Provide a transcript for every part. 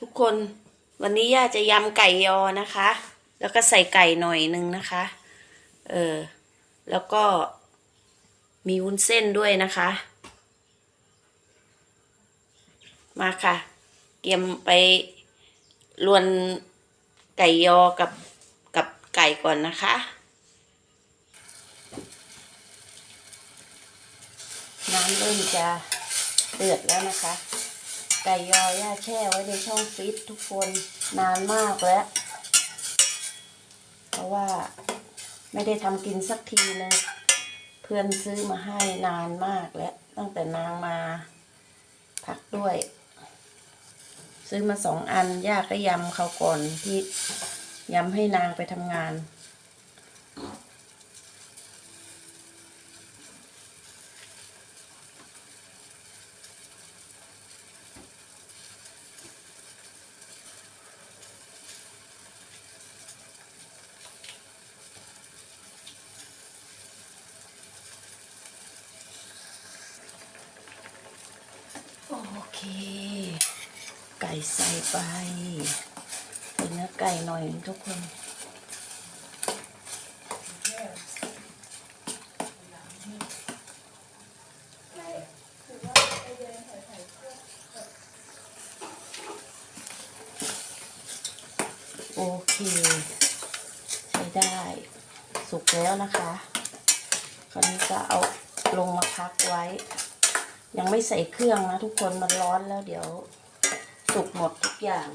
ทุกคนวันนี้ย่าจะยำไก่ยอนะคะ แล้วก็ใส่ไก่หน่อยนึงนะคะ เออ แล้วก็มีวุ้นเส้นด้วยนะคะ มาค่ะเตรียมไปลวนไก่ยอกับกับไก่ก่อนนะคะ น้ำเริ่มจะเดือดแล้วนะคะ ไก่ยอย่าแช่ไว้ในช่องฟรีซทุกคนนานมากแล้ว เพราะว่าไม่ได้ทำกินสักทีนึงเพื่อนซื้อมาให้นานมากแล้วตั้งแต่นางมาพักด้วย ซื้อมาสองอันย่าก็ยำเขาก่อนที่ยำให้นางไปทำงาน โอ เค ไก่ใส่ไปเป็นเนื้อไก่หน่อยทุกคนโอเค ใช้ได้ สุกแล้วนะคะ คราวนี้ก็เอาลงมาพักไว้ ยังไม่ใส่เครื่องนะทุกคนมันร้อนแล้วเดี๋ยวสุกหมดทุกอย่าง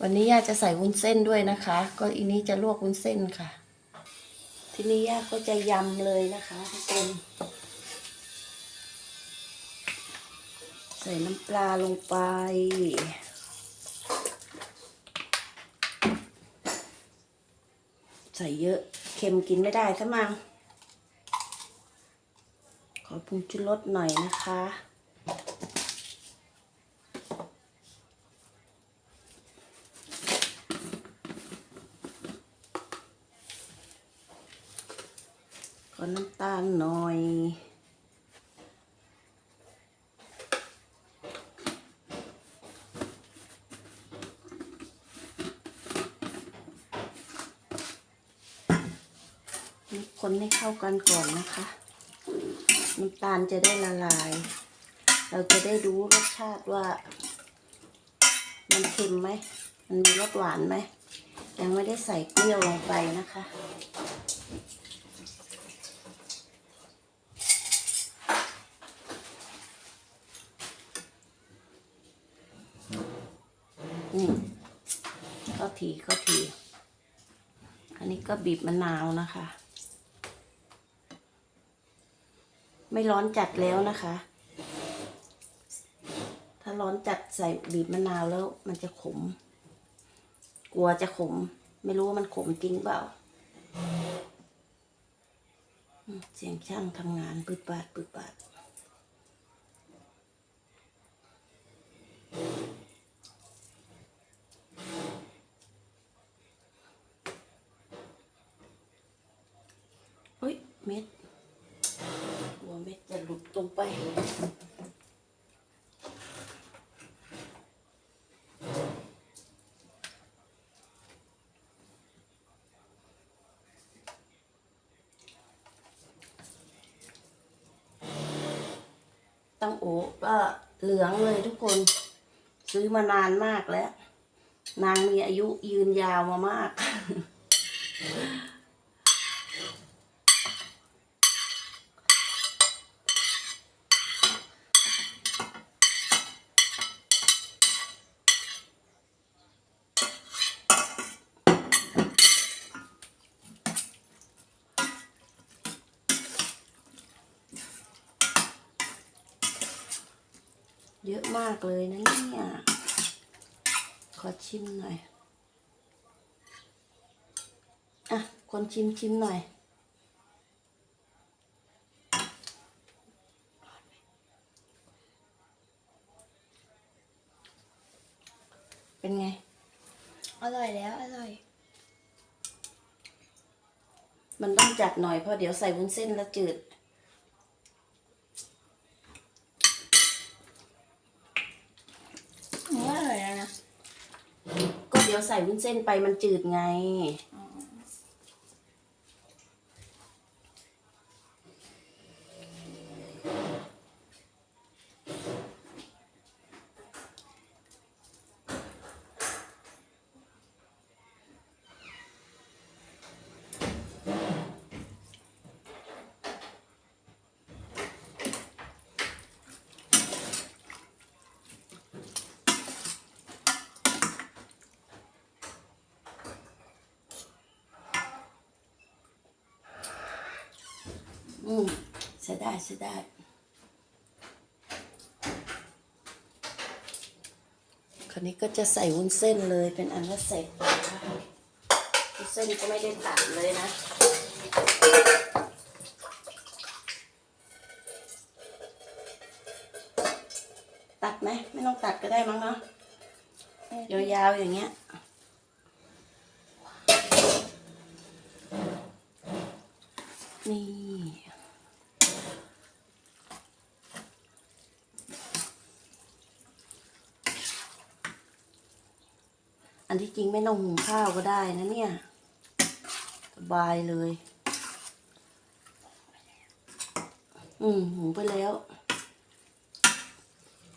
วันนี้ย่าจะใส่วุ้นเส้นด้วยนะคะ ก็อีนี้จะลวกวุ้นเส้นค่ะ ทีนี้ย่าก็จะยำเลยนะคะทุกคนใส่น้ำปลาลงไป ใส่เยอะ เค็มกินไม่ได้ซะมังข อปรุงชูรสหน่อยนะคะ ขอน้ำตาลหน่อยคนให้เข้ากันก่อนนะคะ น้ำตาลจะได้ละลาย เราจะได้รู้รสชาติว่า มันเค็มไหม มันมีรสหวานไหม ยังไม่ได้ใส่เปรี้ยวลงไปนะคะ นี่ก็ทีก็ที อันนี้ก็บีบมะนาวนะคะ ไม่ร้อนจัดแล้วนะคะ ถ้าร้อนจัดใส่บีบมะนาวแล้ว มันจะขม กลัวจะขม ไม่รู้ว่ามันขมจริงเปล่า เสียงช่างทำงานปืดปาดปืดปาดเฮ้ยเม็ด หัวเม็ดจะหลุด ลงไป ตั้งโอก็เหลืองเลยทุกคน ซื้อมานานมากแล้ว นางมีอายุยืนยาวมามาก เยอะมากเลยนะเนี่ย ขอชิมหน่อย อะ คนชิมชิมหน่อย เป็นไง อร่อยแล้วอร่อย มันต้องจัดหน่อยเพราะเดี๋ยวใส่วุ้นเส้นแล้วจืด ยว ใส่วุ้นเส้นไปมันจืดไง อืมใช้ได้ใช้ได้คราวนี้ก็จะใส่วุ้นเส้นเลยเป็นอันว่าเสร็จวุ้นเส้นก็ไม่ได้ตัดเลยนะตัดไหมไม่ต้องตัดก็ได้มั้งเนาะยาวๆอย่างเงี้ยนี่ อันที่จริงไม่ต้องหุงข้าวก็ได้นะเนี่ย สบายเลย อืมหุงไปแล้ว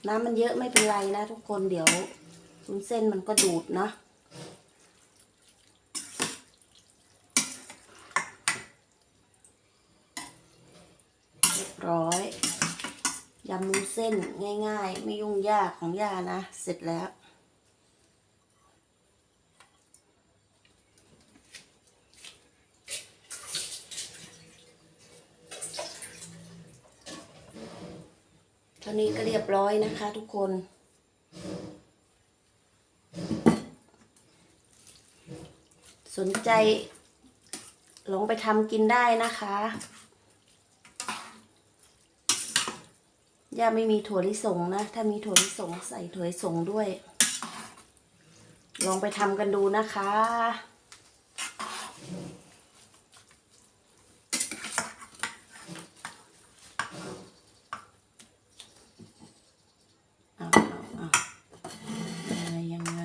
น้ำมันเยอะไม่เป็นไรนะ ทุกคนเดี๋ยววุ้นเส้นมันก็ดูดเนาะเรียบร้อยยำมุ้นเส้นง่าย ๆ ไม่ยุ่งยากของย่านะ เสร็จแล้ว เท่านี้ก็เรียบร้อยนะคะทุกคน สนใจ ลองไปทำกินได้นะคะย่าไม่มีถั่วลิสงนะ ถ้ามีถั่วลิสงใส่ถั่วลิสงด้วย ลองไปทำกันดูนะคะ เอาเอาเอายังไงยังไง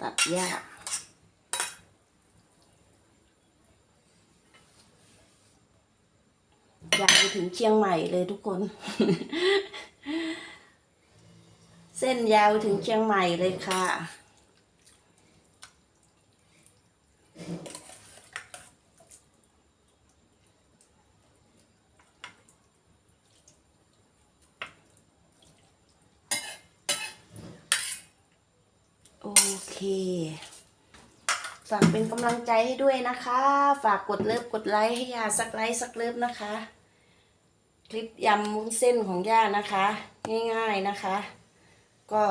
ตัดยากยาวไปถึงเชียงใหม่เลยทุกคน เส้นยาวถึงเชียงใหม่เลยค่ะ โอเค ฝากเป็นกำลังใจให้ด้วยนะคะ ฝากกดเลิฟกดไลค์ให้ยาสักไลค์สักเลิฟนะคะ คลิปยำมุ้นเส้นของย่านะคะ ง่ายๆนะคะ ก็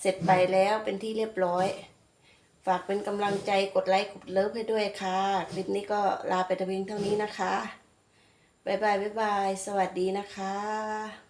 เสร็จไปแล้วเป็นที่เรียบร้อย ฝากเป็นกำลังใจกดไลค์กดเลิฟให้ด้วยค่ะ คลิปนี้ก็ลาไปแต่เพียงเท่านี้นะคะบ๊ายบายบ๊ายบาย สวัสดีนะคะ